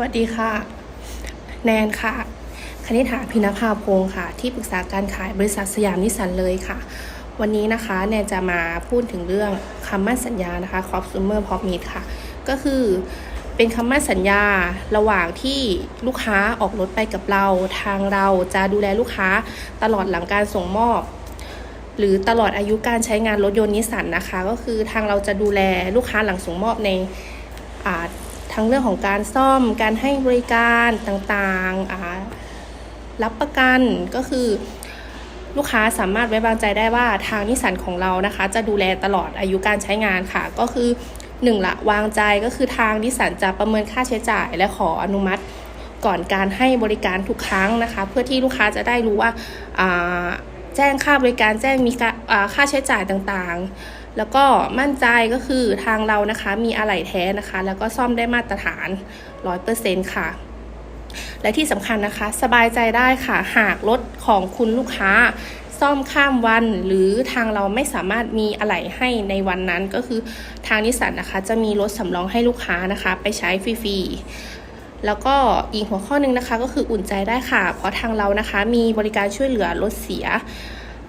วัสดีค่ะ แนนค่ะ คณิษฐาพินภาพงศ์ค่ะ ที่ปรึกษาการขายบริษัทสยามนิสันเลยค่ะ วันนี้นะคะแนนจะมาพูดถึงเรื่องคำมั่นสัญญานะคะ consumer promise ค่ะ ก็คือเป็นคำมั่นสัญญาระหว่างที่ลูกค้าออกรถไปกับเรา ทางเราจะดูแลลูกค้าตลอดหลังการส่งมอบ หรือตลอดอายุการใช้งานรถยนต์นิสสันนะคะ ก็คือทางเราจะดูแลลูกค้าหลังส่งมอบในอ่า ทั้งเรื่องของการซ่อมการให้บริการต่างๆรับประกันก็คือลูกค้าสามารถไว้วางใจได้ว่าทางนิสสันของเรานะคะ จะดูแลตลอดอายุการใช้งานค่ะ ก็คือหนึ่งละวางใจก็คือทางนิสสันจะประเมินค่าใช้จ่าย และขออนุมัติก่อนการให้บริการทุกครั้งนะคะ เพื่อที่ลูกค้าจะได้รู้ว่าแจ้งค่าบริการแจ้งมีค่าใช้จ่ายต่างๆ แล้วก็มั่นใจก็คือทางเรานะคะมีอะไหล่แท้นะคะ แล้วก็ซ่อมได้มาตรฐาน 100%ค่ะ และที่สำคัญนะคะ สบายใจได้ค่ะ หากรถของคุณลูกค้าซ่อมข้ามวันหรือทางเราไม่สามารถมีอะไหล่ให้ในวันนั้นก็คือทางนิสสันนะคะ จะมีรถสำรองให้ลูกค้านะคะ ไปใช้ฟรีๆแล้วก็อีกหัวข้อหนึ่งนะคะ ก็คืออุ่นใจได้ค่ะ เพราะทางเรานะคะ มีบริการช่วยเหลือรถเสีย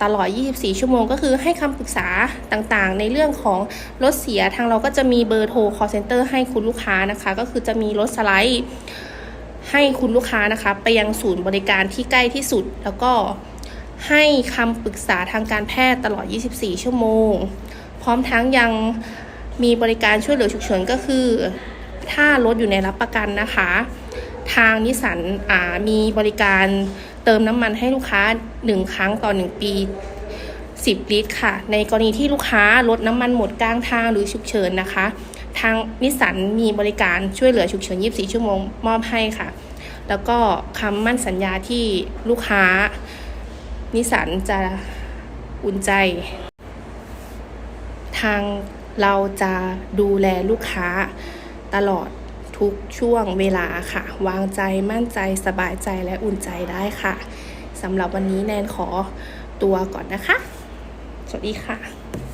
ตลอด 24 ชั่วโมง ก็คือให้คำปรึกษาต่างๆ ในเรื่องของรถเสียทางเราก็จะมีเบอร์โทร call center ให้คุณลูกค้านะคะ ก็คือจะมีรถสไลด์ให้คุณลูกค้านะคะ ไปยังศูนย์บริการที่ใกล้ที่สุด แล้วก็ให้คำปรึกษาทางการแพทย์ตลอด 24 ชั่วโมง พร้อมทั้งยังมีบริการช่วยเหลือฉุกเฉินก็คือ ถ้ารถอยู่ในรับประกันนะคะ ทางนิสสันมีบริการ เติมน้ำมันให้ลูกค้า 1 ครั้งต่อ 1 ปี 10 ลิตรค่ะ ในกรณีที่ลูกค้ารถน้ำมันหมดกลางทางหรือฉุกเฉินนะคะ ทางนิสสันมีบริการช่วยเหลือฉุกเฉิน 24 ชั่วโมงมอบให้ค่ะ แล้วก็คำมั่นสัญญาที่ลูกค้า นิสสันจะอุ่นใจ ทางเราจะดูแลลูกค้าตลอด ทุกช่วงเวลาค่ะ วางใจมั่นใจสบายใจและอุ่นใจได้ค่ะสำหรับวันนี้แนนขอตัวก่อนนะคะ สวัสดีค่ะ